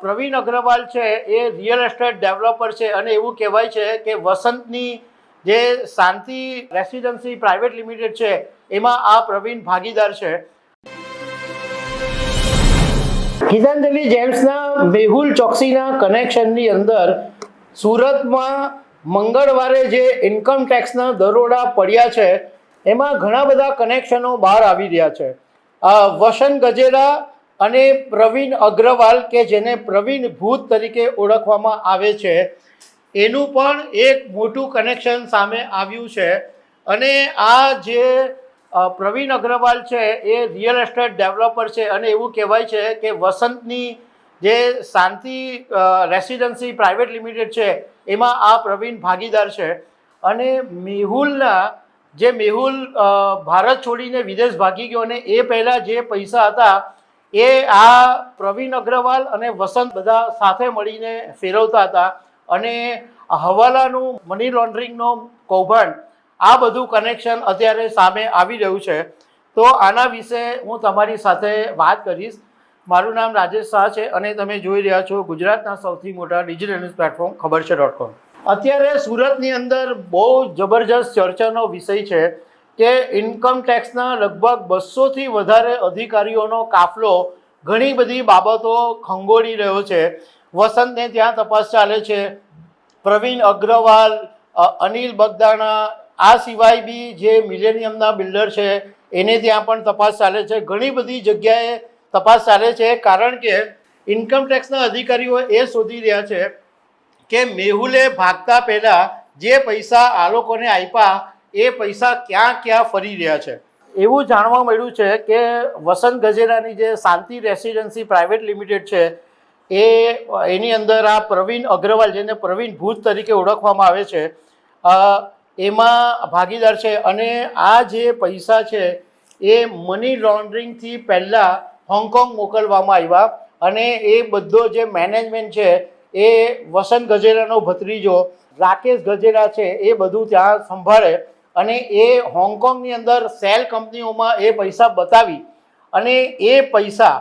પ્રવીણ અગ્રવાલ છે, એ real estate developer છે અને એવું કહેવાય છે કે વસંતની જે શાંતિ રેસિડન્સી પ્રાઇવેટ લિમિટેડ છે, એમાં આ પ્રવીણ ભાગીદાર છે. ગીતાંજલિ જેમ્સના મેહુલ ચોકસીના કનેક્શનની અંદર સુરતમાં મંગળવારે જે ઇન્કમ ટેક્સના દરોડા પડ્યા છે, એમાં ઘણા બધા કનેક્શનો બહાર આવી રહ્યા છે. વસંત ગજેરા અને પ્રવીણ અગ્રવાલ કે જેને પ્રવીણ ભૂત તરીકે ઓળખવામાં આવે છે, એનું પણ એક મોટું કનેક્શન સામે આવ્યું છે. અને આ જે પ્રવીણ અગ્રવાલ છે, એ રિયલ એસ્ટેટ ડેવલપર છે અને એવું કહેવાય છે કે વસંતની જે શાંતિ રેસિડન્સી પ્રાઇવેટ લિમિટેડ છે, એમાં આ પ્રવીણ ભાગીદાર છે. અને મેહુલના, જે મેહુલ ભારત છોડીને વિદેશ ભાગી ગયો અને એ પહેલાં જે પૈસા હતા એ આ પ્રવીણ અગ્રવાલ અને વસંત બધા સાથે મળીને ફેરવતા હતા અને હવાલાનું મની લોન્ડરિંગનો કૌભાંડ, આ બધું કનેક્શન અત્યારે સામે આવી રહ્યું છે. તો આના વિશે હું તમારી સાથે વાત કરીશ. મારું નામ રાજેશ શાહ છે અને તમે જોઈ રહ્યા છો ગુજરાતના સૌથી મોટા ડિજિટલ ન્યૂઝ પ્લેટફોર્મ ખબર છે ડોટ કોમ અત્યારે સુરતની અંદર બહુ જબરજસ્ત ચર્ચાનો વિષય છે. કે ઇન્કમ ટેક્સના લગભગ બસોથી વધારે અધિકારીઓનો કાફલો ઘણી બધી બાબતો ખંગોળી રહ્યો છે. વસંતને ત્યાં તપાસ ચાલે છે. પ્રવીણ અગ્રવાલ અનિલ બગદાણા, આ સિવાય બી જે મિલેનિયમના બિલ્ડર છે, એને ત્યાં પણ તપાસ ચાલે છે. ઘણી બધી જગ્યાએ તપાસ ચાલે છે, કારણ કે ઇન્કમ ટેક્સના અધિકારીઓ એ શોધી રહ્યા છે કે મેહુલે ભાગતા પહેલાં જે પૈસા આ લોકોને આપ્યા એ પૈસા ક્યાં ક્યાં ફરી રહ્યા છે? એવું જાણવા મળ્યું છે કે વસંત ગજેરાની જે શાંતિ રેસિડન્સી પ્રાઇવેટ લિમિટેડ છે, એ એની અંદર આ પ્રવીણ અગ્રવાલ, જેને પ્રવીણ ભૂત તરીકે ઓળખવામાં આવે છે એમાં ભાગીદાર છે અને આ જે પૈસા છે એ મની લોન્ડરિંગથી પહેલાં હોંગકોંગ મોકલવામાં આવ્યા અને એ બધો જે મેનેજમેન્ટ છે એ વસંત ગજેરાનો ભત્રીજો, રાકેશ ગજેરા છે એ બધું ત્યાં સંભાળે અને એ હોંગકોંગની અંદર સેલ કંપનીઓમાં એ પૈસા બતાવી અને એ પૈસા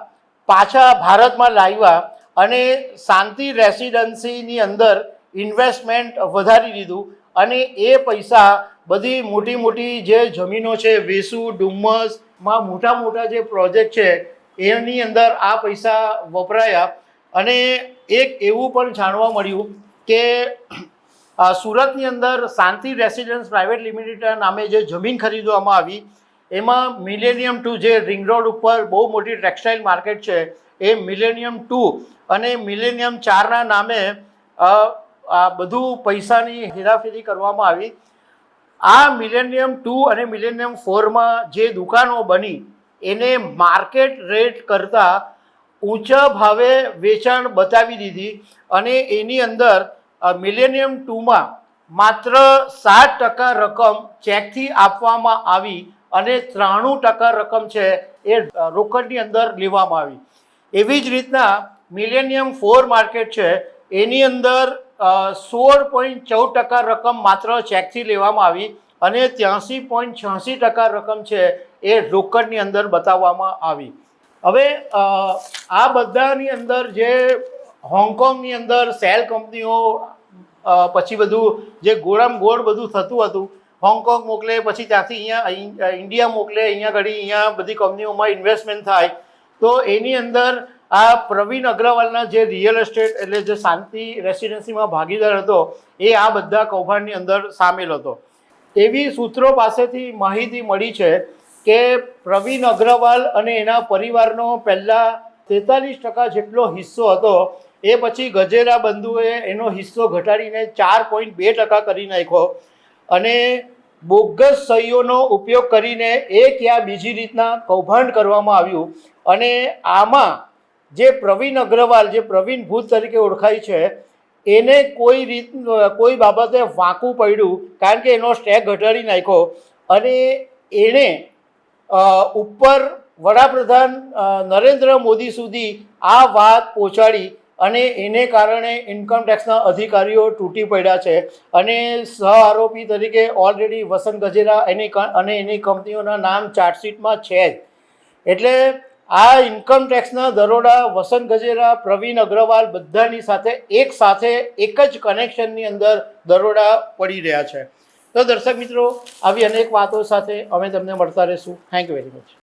પાછા ભારતમાં લાવ્યા અને શાંતિ રેસિડન્સીની અંદર ઇન્વેસ્ટમેન્ટ વધારી દીધું અને એ પૈસા બધી મોટી મોટી જે જમીનો છે, વેસુ ડુમ્મસમાં મોટા મોટા જે પ્રોજેક્ટ છે, એની અંદર આ પૈસા વપરાયા અને એક એવું પણ જાણવા મળ્યું કે સુરતની અંદર શાંતિ રેસિડન્સ પ્રાઇવેટ લિમિટેડ નામે જે જમીન ખરીદવામાં આવી, એમાં મિલેનિયમ ટુ જે રિંગ રોડ ઉપર બહુ મોટી ટેક્સટાઇલ માર્કેટ છે, એ મિલેનિયમ ટુ અને મિલેનિયમ ચારના નામે આ બધું પૈસાની હેરાફેરી કરવામાં આવી. આ મિલેનિયમ ટુ અને મિલેનિયમ ફોરમાં જે દુકાનો બની, એને માર્કેટ રેટ કરતાં ઊંચા ભાવે વેચાણ બતાવી દીધી અને એની અંદર મિલેનિયમ ટુમાં માત્ર સાત ટકા રકમ ચેકથી આપવામાં આવી અને ત્રાણું ટકા રકમ છે એ રોકડની અંદર લેવામાં આવી. એવી જ રીતના મિલેનિયમ ફોર માર્કેટ છે, એની અંદર સોળ પોઈન્ટ ચૌદ ટકા રકમ માત્ર ચેકથી લેવામાં આવી અને ત્યાંસી પોઈન્ટ છ્યાસી ટકા રકમ છે એ રોકડની અંદર બતાવવામાં આવી. હવે આ બધાની અંદર જે હોંગકોંગની અંદર સેલ કંપનીઓ પછી બધું જે ગોળામ ગોળ બધું થતું હતું, હોંગકોંગ મોકલે, પછી ત્યાંથી અહીંયા ઇન્ડિયા મોકલે, અહીંયા ઘડી અહીંયા બધી કંપનીઓમાં ઇન્વેસ્ટમેન્ટ થાય. તો એની અંદર આ પ્રવીણ અગ્રવાલના જે રિયલ એસ્ટેટ એટલે જે શાંતિ રેસિડેન્સીમાં ભાગીદાર હતો, એ આ બધા કૌભાંડની અંદર સામેલ હતો. એવી સૂત્રો પાસેથી માહિતી મળી છે કે પ્રવીણ અગ્રવાલ અને એના પરિવારનો પહેલાં તેતાલીસ ટકા જેટલો હિસ્સો હતો એ પછી ગજેરા બંધુએ એનો હિસ્સો ઘટાડીને ચાર પોઈન્ટ બે ટકા કરી નાખ્યો. અને બોગસ સહીઓનો ઉપયોગ કરીને એક યા બીજી રીતના કૌભાંડ કરવામાં આવ્યું. અને આમાં જે પ્રવીણ અગ્રવાલ, જે પ્રવીણ ભૂત તરીકે ઓળખાય છે, એને કોઈ રીત, કોઈ બાબતે વાંકું પડ્યું કારણ કે એનો સ્ટેક ઘટાડી નાખ્યો. અને એણે ઉપર વડાપ્રધાન નરેન્દ્ર મોદી સુધી આ વાત પહોંચાડી. અને એને કારણે ઇન્કમ ટેક્સના અધિકારીઓ તૂટી પડ્યા છે. અને સહ આરોપી તરીકે ઓલરેડી વસંત ગજેરા એની અને એની કંપનીઓના નામ ચાર્જશીટમાં છે જ. એટલે આ ઇન્કમ ટેક્સના દરોડા વસંત ગજેરા, પ્રવીણ અગ્રવાલ બધાની સાથે એક સાથે એક જ કનેક્શનની અંદર દરોડા પડી રહ્યા છે. તો દર્શક મિત્રો, આવી અનેક વાતો સાથે અમે તમને મળતા રહીશું. Thank you very much